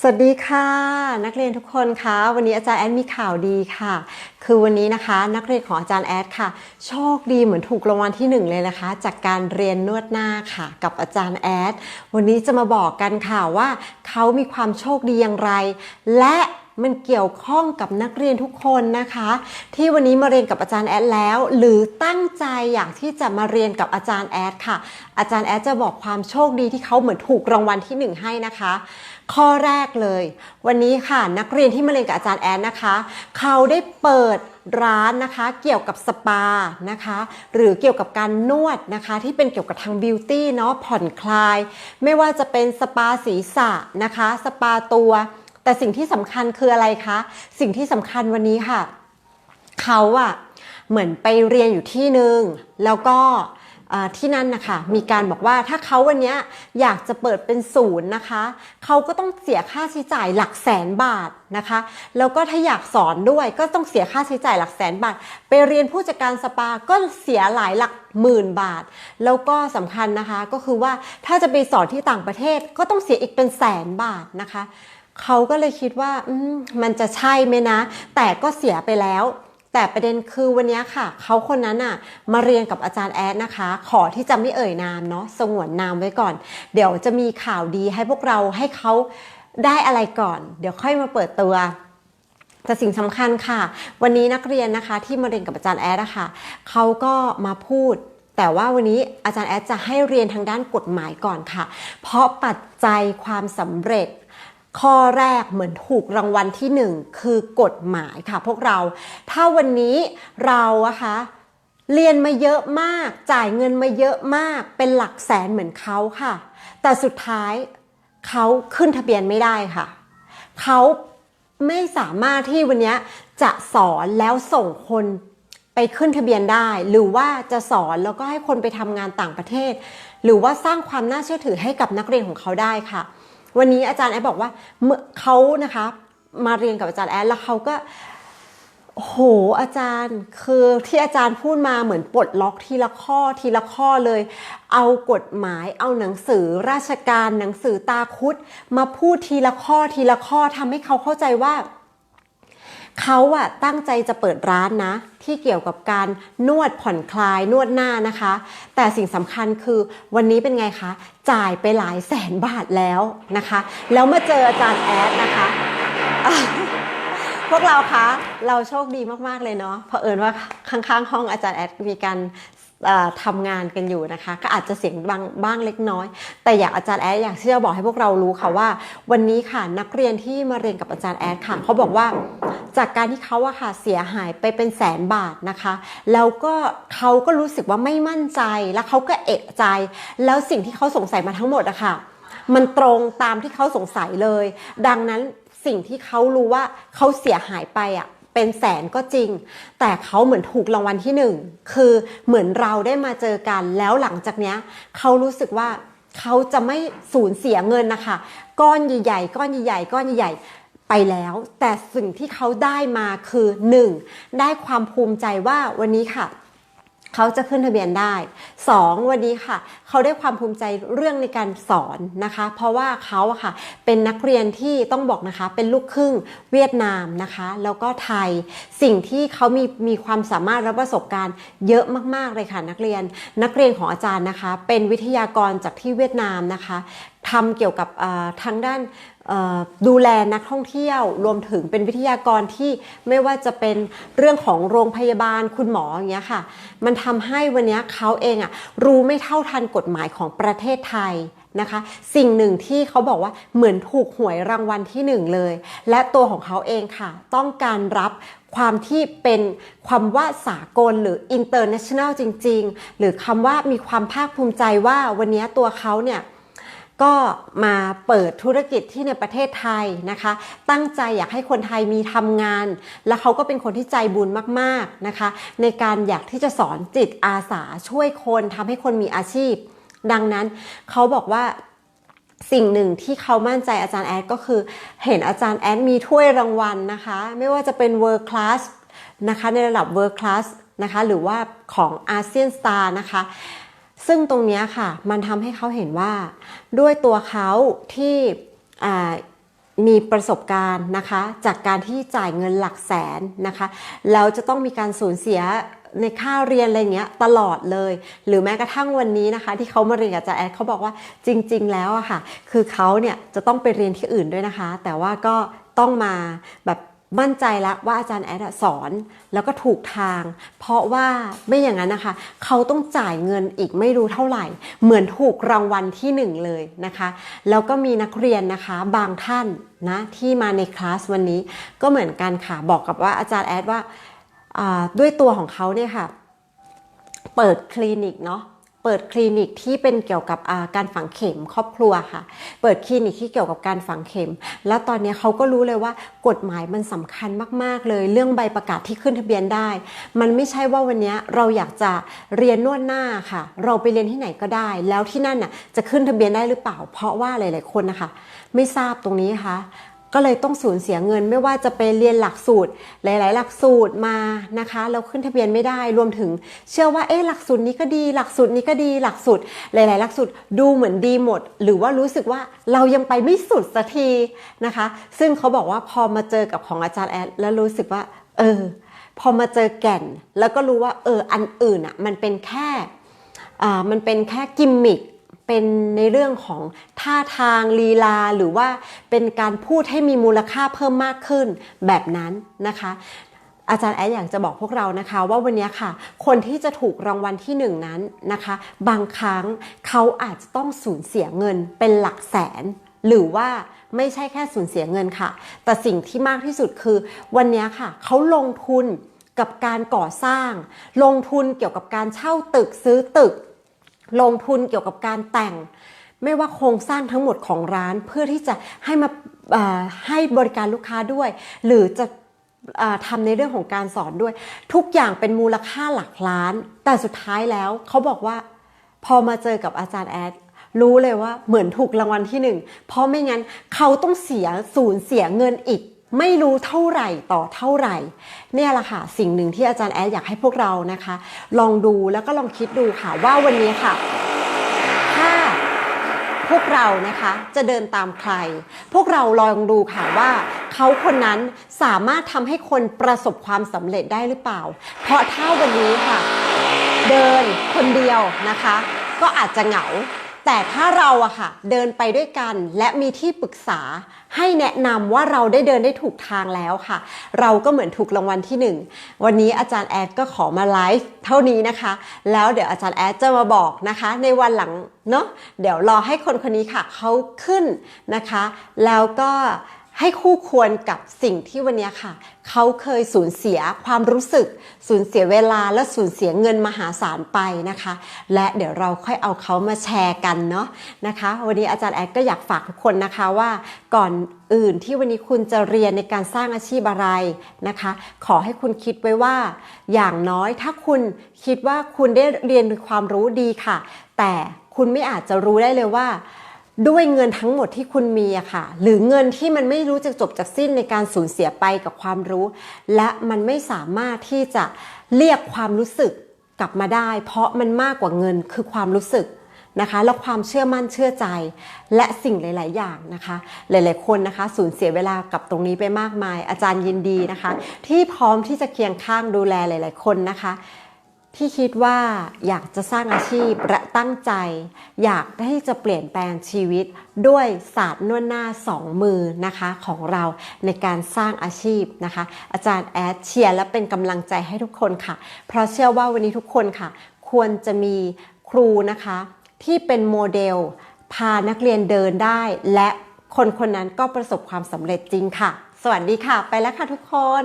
สวัสดีค่ะ นักเรียนทุกคนคะวันนี้อาจารย์แอดมีข่าวดีค่ะ คือวันนี้นะคะ นักเรียนของอาจารย์แอดค่ะ โชคดีเหมือนถูกรางวัลที่หนึ่งเลยนะคะ จากการเรียนนวดหน้าค่ะ กับอาจารย์แอดวันนี้จะมาบอกกันค่ะว่าเขามีความโชคดีอย่างไร และมันเกี่ยวข้องกับนักเรียนทุกคนนะคะ ที่วันนี้มาเรียนกับอาจารย์แอดแล้ว หรือตั้งใจอยากที่จะมาเรียนกับอาจารย์แอดค่ะ อาจารย์แอดจะบอกความโชคดีที่เขาเหมือนถูกรางวัลที่หนึ่งให้นะคะ ข้อแรกเลย วันนี้ค่ะนักเรียนที่มาเรียนกับอาจารย์แอนนะคะ เขาได้เปิดร้านนะคะเกี่ยวกับสปานะคะ หรือเกี่ยวกับการนวดนะคะ ที่เป็นเกี่ยวกับทางบิวตี้เนาะผ่อนคลาย ไม่ว่าจะเป็นสปาศีรษะนะคะ สปาตัว แต่สิ่งที่สำคัญคืออะไรคะ สิ่งที่สำคัญวันนี้ค่ะ เขาอะเหมือนไปเรียนอยู่ที่หนึ่งแล้วก็เที่นั่นนะคะมีการบอกว่าถ้าเขาวันนี้อยากจะเปิดเป็นศูนย์นะคะเขาก็ต้องเสียค่าใช้จ่ายหลักแสนบาทนะคะแล้วก็ถ้าอยากสอนด้วยก็ต้องเสียค่าใช้จ่ายหลักแสนบาท ไปเรียนผู้จัดการสปาก็เสียหลายหลักหมื่นบาท แล้วก็สำคัญนะคะก็คือว่าถ้าจะไปสอนที่ต่างประเทศก็ต้องเสียอีกเป็นแสนบาทนะคะเขาก็เลยคิดว่ามมันจะใช่ไหมนะ แต่ก็เสียไปแล้ว แต่ประเด็นคือวันนี้ค่ะ เขาคนนั้นอะมาเรียนกับอาจารย์แอดนะคะ ขอที่จะไม่เอ่ยนามเนาะสงวนนามไว้ก่อน เดี๋ยวจะมีข่าวดีให้พวกเราให้เขาได้อะไรก่อน เดี๋ยวค่อยมาเปิดตัวแต่สิ่งสำคัญค่ะ วันนี้นักเรียนนะคะที่มาเรียนกับอาจารย์แอดนะคะเขาก็มาพูด แต่ว่าวันนี้อาจารย์แอดจะให้เรียนทางด้านกฎหมายก่อนค่ะ เพราะปัจจัยความสำเร็จ ข้อแรกเหมือนถูกรางวัลที่หนึ่งคือกฎหมายค่ะพวกเรา ถ้าวันนี้เราอะคะเรียนมาเยอะมาก จ่ายเงินมาเยอะมาก เป็นหลักแสนเหมือนเขาค่ะ แต่สุดท้ายเขาขึ้นทะเบียนไม่ได้ค่ะ เขาไม่สามารถที่วันนี้จะสอนแล้วส่งคนไปขึ้นทะเบียนได้ หรือว่าจะสอนแล้วก็ให้คนไปทำงานต่างประเทศ หรือว่าสร้างความน่าเชื่อถือให้กับนักเรียนของเขาได้ค่ะ วันนี้อาจารย์แอดบอกว่าเขานะคะมาเรียนกับอาจารย์แอดแล้วเขาก็โหอาจารย์คือที่อาจารย์พูดมาเหมือนปลดล็อกทีละข้อทีละข้อเลย เอากฎหมายเอาหนังสือราชการหนังสือตาคุดมาพูดทีละข้อทีละข้อทำให้เขาเข้าใจว่า เขาอะตั้งใจจะเปิดร้านนะ ที่เกี่ยวกับการนวดผ่อนคลายนวดหน้านะคะ แต่สิ่งสำคัญคือวันนี้เป็นไงคะ จ่ายไปหลายแสนบาทแล้วนะคะ แล้วมาเจออาจารย์แอดนะคะพวกเราคะเราโชคดีมาก ๆ เลยเนาะเผอิญว่าข้าง ๆ ห้องอาจารย์แอดมีการเอ่อทำงานกันอยู่นะคะ ก็อาจจะเสียงบางบ้างเล็กน้อย แต่อยากอาจารย์แอดอยากที่จะบอกให้พวกเรารู้ค่ะว่า วันนี้ค่ะนักเรียนที่มาเรียนกับอาจารย์แอดค่ะเขาบอกว่า จากการที่เขาอะค่ะเสียหายไปเป็นแสนบาทนะคะแล้วก็เขาก็รู้สึกว่าไม่มั่นใจแล้วเขาก็เอะใจ แล้วสิ่งที่เขาสงสัยมาทั้งหมดอะค่ะมันตรงตามที่เขาสงสัยเลย ดังนั้นสิ่งที่เขารู้ว่าเขาเสียหายไปอะเป็นแสนก็จริง แต่เขาเหมือนถูกรางวัลที่หนึ่งคือเหมือนเราได้มาเจอกัน แล้วหลังจากเนี้ยเขารู้สึกว่าเขาจะไม่สูญเสียเงินนะคะ ก้อนใหญ่ๆก้อนใหญ่ๆก้อนใหญ่ๆ ไปแล้ว แต่สิ่งที่เขาได้มาคือหนึ่งได้ความภูมิใจว่าวันนี้ค่ะเขาจะขึ้นทะเบียนได้ 2. วันนี้ค่ะ เขาได้ความภูมิใจเรื่องในการสอนนะคะ เพราะว่าเขาค่ะเป็นนักเรียนที่ต้องบอกนะคะ เป็นลูกครึ่งเวียดนามนะคะ แล้วก็ไทยสิ่งที่เขามีมีความสามารถและประสบการณ์เยอะมากๆเลยค่ะนักเรียน นักเรียนของอาจารย์นะคะ เป็นวิทยากรจากที่เวียดนามนะคะ ทำเกี่ยวกับทางด้านดูแลนักท่องเที่ยวรวมถึงเป็นวิทยากรที่ไม่ว่าจะเป็นเรื่องของโรงพยาบาลคุณหมออย่างเงี้ยค่ะ มันทำให้วันเนี้ยเขาเองอะรู้ไม่เท่าทันกฎหมายของประเทศไทยนะคะ สิ่งหนึ่งที่เขาบอกว่าเหมือนถูกหวยรางวัลที่หนึ่งเลย และตัวของเขาเองค่ะ ต้องการรับความที่เป็นความว่าสากลหรือ international จริง ๆ หรือคำว่ามีความภาคภูมิใจว่าวันเนี้ยตัวเขาเนี่ย ก็มาเปิดธุรกิจที่ในประเทศไทยนะคะ ตั้งใจอยากให้คนไทยมีทำงาน และเขาก็เป็นคนที่ใจบุญมากๆนะคะ ในการอยากที่จะสอนจิตอาสาช่วยคนทำให้คนมีอาชีพ ดังนั้นเขาบอกว่าสิ่งหนึ่งที่เขามั่นใจอาจารย์แอดก็คือ เห็นอาจารย์แอดมีถ้วยรางวัลนะคะ ไม่ว่าจะเป็น World Class นะคะในระดับ World Class นะคะหรือว่าของอาเซียนสตาร์นะคะ ซึ่งตรงนี้ค่ะมันทำให้เขาเห็นว่า ด้วยตัวเขาที่มีประสบการณ์นะคะ จากการที่จ่ายเงินหลักแสนนะคะแล้วจะต้องมีการสูญเสียในค่าเรียนอะไรเงี้ยตลอดเลย หรือแม้กระทั่งวันนี้นะคะ ที่เขามาเรียนกับอาจาแอดเขาบอกว่าจริง ๆ แล้วอะค่ะ คือเขาเนี่ยจะต้องไปเรียนที่อื่นด้วยนะคะ แต่ว่าก็ต้องมาแบบ มั่นใจแล้วว่าอาจารย์แอดสอนแล้วก็ถูกทาง เพราะว่าไม่อย่างนั้นนะคะ เขาต้องจ่ายเงินอีกไม่รู้เท่าไหร่ เหมือนถูกรางวัลที่หนึ่งเลยนะคะ แล้วก็มีนักเรียนนะคะบางท่านนะที่มาในคลาสวันนี้ก็เหมือนกันค่ะบอกกับว่าอาจารย์แอดว่าด้วยตัวของเขาเนี่ยค่ะ เปิดคลินิกเนาะ เปิดคลินิกที่เป็นเกี่ยวกับการฝังเข็มครอบครัวค่ะ เปิดคลินิกที่เกี่ยวกับการฝังเข็ม แล้วตอนนี้เขาก็รู้เลยว่ากฎหมายมันสำคัญมาก ๆ เลย เรื่องใบประกาศที่ขึ้นทะเบียนได้ มันไม่ใช่ว่าวันนี้เราอยากจะเรียนนวดหน้าค่ะ เราไปเรียนที่ไหนก็ได้ แล้วที่นั่นน่ะจะขึ้นทะเบียนได้หรือเปล่า เพราะว่าหลาย ๆ คนนะคะ ไม่ทราบตรงนี้ค่ะ ก็เลยต้องสูญเสียเงินไม่ว่าจะไปเรียนหลักสูตร หลาย ๆ หลักสูตรมานะคะเราขึ้นทะเบียนไม่ได้รวมถึง เชื่อว่าเอ๊ะหลักสูตรนี้ก็ดี หลักสูตรนี้ก็ดีหลักสูตรหลาย ๆ หลักสูตรดูเหมือนดีหมด หรือว่ารู้สึกว่าเรายังไปไม่สุดสักทีนะคะ ซึ่งเขาบอกว่าพอมาเจอกับของอาจารย์แอดแล้วรู้สึกว่า เออ พอมาเจอแก่น แล้วก็รู้ว่า เอออันอื่นอะมันเป็นแค่อ่ามันเป็นแค่กิมมิค เป็นในเรื่องของท่าทางลีลาหรือว่าเป็นการพูดให้มีมูลค่าเพิ่มมากขึ้นแบบนั้นนะคะ อาจารย์แอดอยากจะบอกพวกเรานะคะ ว่าวันนี้ค่ะ คนที่จะถูกรางวัลที่หนึ่งนั้นนะคะ บางครั้งเขาอาจจะต้องสูญเสียเงินเป็นหลักแสน หรือว่าไม่ใช่แค่สูญเสียเงินค่ะ แต่สิ่งที่มากที่สุดคือ วันนี้ค่ะเขาลงทุนกับการก่อสร้าง ลงทุนเกี่ยวกับการเช่าตึกซื้อตึก ลงทุนเกี่ยวกับการแต่ง ไม่ว่าโครงสร้างทั้งหมดของร้านเพื่อที่จะให้มาให้บริการลูกค้าด้วย หรือจะอ่อทำในเรื่องของการสอนด้วย ทุกอย่างเป็นมูลค่าหลักล้าน แต่สุดท้ายแล้วเขาบอกว่า พอมาเจอกับอาจารย์แอดรู้เลยว่าเหมือนถูกรางวัลที่หนึ่งเพราะไม่งั้นเขาต้องเสียสูญเสียเงินอีก ไม่รู้เท่าไหร่ต่อเท่าไหร่ เนี่ยแหละค่ะ สิ่งหนึ่งที่อาจารย์แอดอยากให้พวกเรานะคะ ลองดูแล้วก็ลองคิดดูค่ะว่าวันนี้ค่ะ ถ้าพวกเรานะคะจะเดินตามใคร พวกเราลองดูค่ะว่าเขาคนนั้นสามารถทำให้คนประสบความสำเร็จได้หรือเปล่า เพราะถ้าวันนี้ค่ะ เดินคนเดียวนะคะ ก็อาจจะเหงา แต่ถ้าเราอะค่ะเดินไปด้วยกันและมีที่ปรึกษาให้แนะนำว่าเราได้เดินได้ถูกทางแล้วค่ะ เราก็เหมือนถูกรางวัลที่หนึ่งวันนี้อาจารย์แอดก็ขอมาไลฟ์เท่านี้นะคะ แล้วเดี๋ยวอาจารย์แอดจะมาบอกนะคะ ในวันหลังเนาะเดี๋ยวรอให้คนคนนี้ค่ะเขาขึ้นนะคะ แล้วก็ ให้คู่ควรกับสิ่งที่วันนี้ค่ะ เขาเคยสูญเสียความรู้สึก สูญเสียเวลาและสูญเสียเงินมหาศาลไปนะคะ และเดี๋ยวเราค่อยเอาเขามาแชร์กันเนาะนะคะ วันนี้อาจารย์แอดก็อยากฝากทุกคนนะคะว่าก่อนอื่นที่วันนี้คุณจะเรียนในการสร้างอาชีพอะไรนะคะ ขอให้คุณคิดไว้ว่า อย่างน้อยถ้าคุณคิดว่าคุณได้เรียนความรู้ดีค่ะ แต่คุณไม่อาจจะรู้ได้เลยว่า ด้วยเงินทั้งหมดที่คุณมีอะค่ะ หรือเงินที่มันไม่รู้จะจบจากสิ้นในการสูญเสียไปกับความรู้ และมันไม่สามารถที่จะเรียกความรู้สึกกลับมาได้ เพราะมันมากกว่าเงินคือความรู้สึกนะคะและความเชื่อมั่นเชื่อใจ และสิ่งหลาย ๆ อย่างนะคะ หลาย ๆ คนนะคะ สูญเสียเวลากับตรงนี้ไปมากมาย อาจารย์ยินดีนะคะ ที่พร้อมที่จะเคียงข้างดูแลหลาย ๆ คนนะคะ ที่คิดว่าอยากจะสร้างอาชีพและตั้งใจ อยากที่จะเปลี่ยนแปลงชีวิตด้วยศาสตร์นวดหน้าสองมือนะคะของเราในการสร้างอาชีพนะคะ อาจารย์แอดเชียร์และเป็นกำลังใจให้ทุกคนค่ะ เพราะเชื่อว่าวันนี้ทุกคนค่ะ ควรจะมีครูนะคะ ที่เป็นโมเดล พานักเรียนเดินได้ และคนคนนั้นก็ประสบความสำเร็จจริงค่ะ สวัสดีค่ะ ไปแล้วค่ะทุกคน